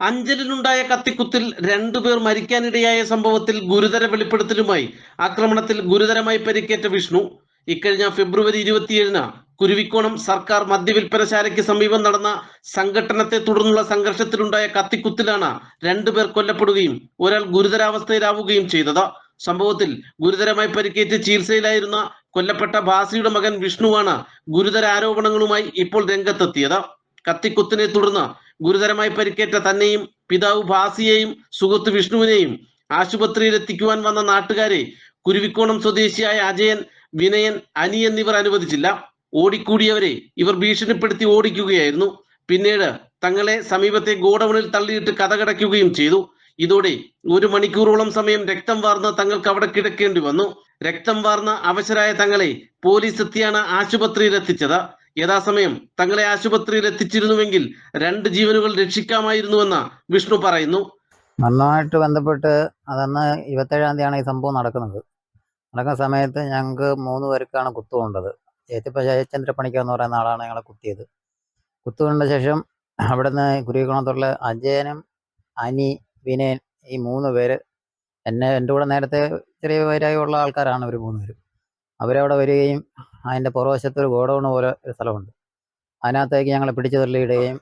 അഞ്ചലിലുണ്ടായ കത്തിക്കുത്തിൽ രണ്ടുപേർ മരിക്കാനിടയായ സംഭവത്തിൽ ഗുരുതര വെളിപ്പെടുത്തലുമായി ആക്രമണത്തിൽ ഗുരുതരമായി പരിക്കേറ്റ വിഷ്ണു. ഇക്കഴിഞ്ഞ ഫെബ്രുവരി ഇരുപത്തിയേഴിന് കുരുവിക്കോണം സർക്കാർ മദ്യവിൽപ്പനശാലയ്ക്ക് സമീപം നടന്ന സംഘടനത്തെ തുടർന്നുള്ള സംഘർഷത്തിലുണ്ടായ കത്തിക്കുത്തിലാണ് രണ്ടുപേർ കൊല്ലപ്പെടുകയും ഒരാൾ ഗുരുതരാവസ്ഥയിലാവുകയും ചെയ്തത്. സംഭവത്തിൽ ഗുരുതരമായി പരിക്കേറ്റ് ചികിത്സയിലായിരുന്ന കൊല്ലപ്പെട്ട ഭാസിയുടെ മകൻ വിഷ്ണുവാണ് ഗുരുതര ആരോപണങ്ങളുമായി ഇപ്പോൾ രംഗത്തെത്തിയത്. കത്തിക്കുത്തിനെ തുടർന്ന് ഗുരുതരമായി പരിക്കേറ്റ തന്നെയും പിതാവ് ഭാസിയെയും സുഹൃത്ത് വിഷ്ണുവിനെയും ആശുപത്രിയിൽ എത്തിക്കുവാൻ വന്ന നാട്ടുകാരെ കുരുവിക്കോണം സ്വദേശിയായ അജയൻ വിനയൻ അനി എന്നിവർ അനുവദിച്ചില്ല. ഓടിക്കൂടിയവരെ ഇവർ ഭീഷണിപ്പെടുത്തി ഓടിക്കുകയായിരുന്നു. പിന്നീട് തങ്ങളെ സമീപത്തെ ഗോഡൌണിൽ തള്ളിയിട്ട് കഥകടയ്ക്കുകയും ചെയ്തു. ഇതോടെ ഒരു മണിക്കൂറോളം സമയം രക്തം വാർന്ന് തങ്ങൾക്ക് അവിടെ കിടക്കേണ്ടി വന്നു. രക്തം വാർന്ന അവശരായ തങ്ങളെ പോലീസ് എത്തിയാണ് ആശുപത്രിയിൽ എത്തിച്ചത് യഥാസമയം തങ്ങളെ ആശുപത്രിയിൽ എത്തിച്ചിരുന്നുവെങ്കിൽ രണ്ട് ജീവനുകൾ രക്ഷിക്കാമായിരുന്നുവെന്ന് വിഷ്ണു പറയുന്നു. നന്നായിട്ട് ബന്ധപ്പെട്ട് അതന്ന് ഇരുപത്തേഴാം തീയതിയാണ് ഈ സംഭവം നടക്കുന്നത്. നടക്കുന്ന സമയത്ത് ഞങ്ങൾക്ക് മൂന്ന് പേർക്കാണ് കുത്തുകൊണ്ടത്. ഏത്തിപ്പ ജയചന്ദ്ര പണിക്കർ എന്ന് പറയുന്ന ആളാണ് ഞങ്ങളെ കുത്തിയത്. കുത്തുകൊണ്ട ശേഷം അവിടുന്ന് കുരുവിക്കുളത്തുള്ള അജയനും അനി വിനയൻ ഈ മൂന്ന് പേര് എന്നെ എന്റെ കൂടെ നേരത്തെ ചെറിയ പേരായുള്ള ആൾക്കാരാണ് ഇവർ മൂന്ന് പേരും. അവരവിടെ വരികയും അതിന്റെ പുറവശത്ത് ഒരു ഗോഡൗൺ പോലെ ഒരു സ്ഥലമുണ്ട്. അതിനകത്തേക്ക് ഞങ്ങളെ പിടിച്ചു തള്ളിയിടുകയും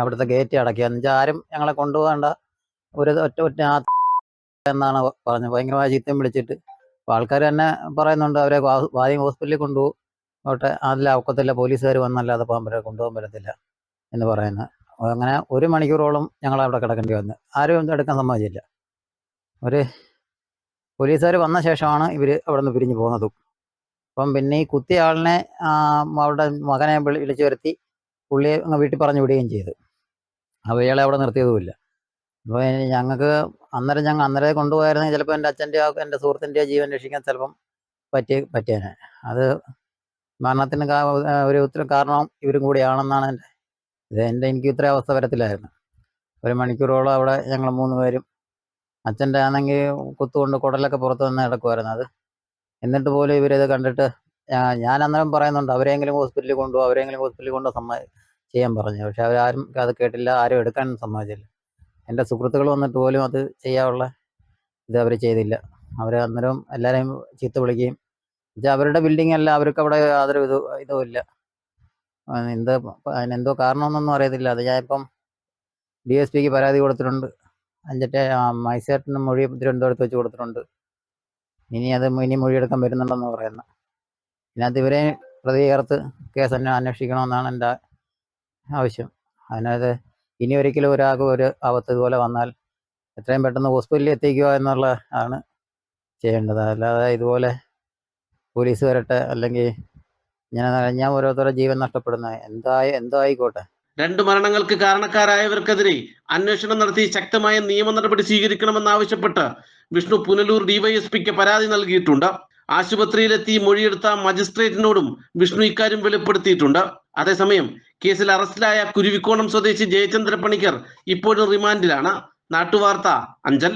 അവിടുത്തെ ഗേറ്റ് അടക്കുക എന്ന് വെച്ചാൽ ആരും ഞങ്ങളെ കൊണ്ടുപോകേണ്ട. ഒരു ഒറ്റ ഒറ്റ എന്നാണ് പറഞ്ഞത്. ഭയങ്കരമായ ചിത്തം വിളിച്ചിട്ട്. അപ്പോൾ ആൾക്കാർ തന്നെ പറയുന്നുണ്ട് അവരെ ആദ്യം ഹോസ്പിറ്റലിൽ കൊണ്ടുപോകും. അവിടെ അതിൽ ഒക്കത്തില്ല പോലീസുകാർ വന്നല്ലാതെ പോകാൻ പറ്റില്ല കൊണ്ടുപോകാൻ പറ്റത്തില്ല എന്ന് പറയുന്നത്. അങ്ങനെ ഒരു മണിക്കൂറോളം ഞങ്ങൾ അവിടെ കിടക്കേണ്ടി വന്നു. ആരും ഒന്നും എടുക്കാൻ സമ്മതിച്ചില്ല. ഒരു പോലീസുകാർ വന്ന ശേഷമാണ് ഇവർ അവിടെ നിന്ന് പിരിഞ്ഞു പോകുന്നതും. അപ്പം പിന്നെ ഈ കുത്തിയ ആളിനെ മകനെ വിളി- വിളിച്ചു വരുത്തി പുള്ളിയെ അങ്ങ് വീട്ടിൽ പറഞ്ഞു വിടുകയും ചെയ്തു. അപ്പോൾ ഇയാളെ അവിടെ നിർത്തിയതുമില്ല. അപ്പോൾ ഞങ്ങൾക്ക് അന്നേരം ഞങ്ങൾ അന്നേരം കൊണ്ടുപോയായിരുന്നെങ്കിൽ ചിലപ്പോൾ എന്റെ അച്ഛന്റെയോ എന്റെ സുഹൃത്തിന്റെയോ ജീവൻ രക്ഷിക്കാൻ ചിലപ്പം പറ്റിയ പറ്റിയേനെ. അത് മരണത്തിന് ഒരു ഉത്തര കാരണം ഇവരും കൂടിയാണെന്നാണ് എന്റെ ഇത് എന്റെ എനിക്ക് ഇത്ര അവസ്ഥ വരത്തില്ലായിരുന്നു. ഒരു മണിക്കൂറോളം അവിടെ ഞങ്ങൾ മൂന്ന് പേരും അച്ഛന്റെ ആണെങ്കിൽ കുത്തുകൊണ്ട് കുടലൊക്കെ പുറത്ത് വന്ന് കിടക്കുമായിരുന്നു അത് എന്നിട്ട് പോലും ഇവരിത് കണ്ടിട്ട് ഞാൻ അന്നേരം പറയുന്നുണ്ട് അവരെങ്കിലും ഹോസ്പിറ്റലിൽ കൊണ്ടുപോകും അവരെങ്കിലും ഹോസ്പിറ്റലിൽ കൊണ്ട് സമ്മ ചെയ്യാൻ പറഞ്ഞു. പക്ഷെ അവരാരും അത് കേട്ടില്ല ആരും എടുക്കാൻ സമ്മതിച്ചില്ല. എന്റെ സുഹൃത്തുക്കൾ വന്നിട്ട് പോലും അത് ചെയ്യാനുള്ള ഇത് അവർ ചെയ്തില്ല. അവർ അന്നേരം എല്ലാവരെയും ചീത്ത വിളിക്കുകയും എന്നുവെച്ചാൽ അവരുടെ ബിൽഡിംഗ് അല്ല അവർക്ക് അവിടെ യാതൊരു ഇത് ഇതും ഇല്ല. എന്ത് അതിനെന്തോ കാരണമെന്നൊന്നും അറിയത്തില്ല. അത് ഞാനിപ്പം ഡി എസ് പിക്ക് പരാതി കൊടുത്തിട്ടുണ്ട്. അഞ്ചറ്റെ മൈസേട്ടിന് മൊഴി തിരുവനന്തപുരത്ത് വെച്ച് കൊടുത്തിട്ടുണ്ട്. ഇനി അത് ഇനി മൊഴിയെടുക്കാൻ വരുന്നുണ്ടെന്ന് പറയുന്നത് ഇതിനകത്ത് ഇവരെ പ്രതി ചേർത്ത് കേസ് തന്നെ അന്വേഷിക്കണമെന്നാണ് എന്റെ ആവശ്യം. അതിനകത്ത് ഇനി ഒരിക്കലും ഒരാൾക്ക് ഒരു ആപത്ത് ഇതുപോലെ വന്നാൽ എത്രയും പെട്ടെന്ന് ഹോസ്പിറ്റലിൽ എത്തിക്കുക എന്നുള്ള ആണ് ചെയ്യേണ്ടത്. അല്ലാതെ ഇതുപോലെ പോലീസ് വരട്ടെ അല്ലെങ്കിൽ ഞാൻ ഞാൻ ഓരോരുത്തരുടെ ജീവൻ നഷ്ടപ്പെടുന്ന എന്തായി എന്തായിക്കോട്ടെ? രണ്ട് മരണങ്ങൾക്ക് കാരണക്കാരായവർക്കെതിരെ അന്വേഷണം നടത്തി ശക്തമായ നിയമ നടപടി സ്വീകരിക്കണമെന്നാവശ്യപ്പെട്ട് വിഷ്ണു പുനലൂർ ഡിവൈഎസ്പിക്ക് പരാതി നൽകിയിട്ടുണ്ട്. ആശുപത്രിയിലെത്തി മൊഴിയെടുത്ത മജിസ്ട്രേറ്റിനോടും വിഷ്ണു ഇക്കാര്യം വെളിപ്പെടുത്തിയിട്ടുണ്ട്. അതേസമയം കേസിൽ അറസ്റ്റിലായ കുരുവിക്കോണം സ്വദേശി ജയചന്ദ്ര പണിക്കർ ഇപ്പോഴും റിമാൻഡിലാണ്. നാട്ടുവാർത്ത അഞ്ചൽ.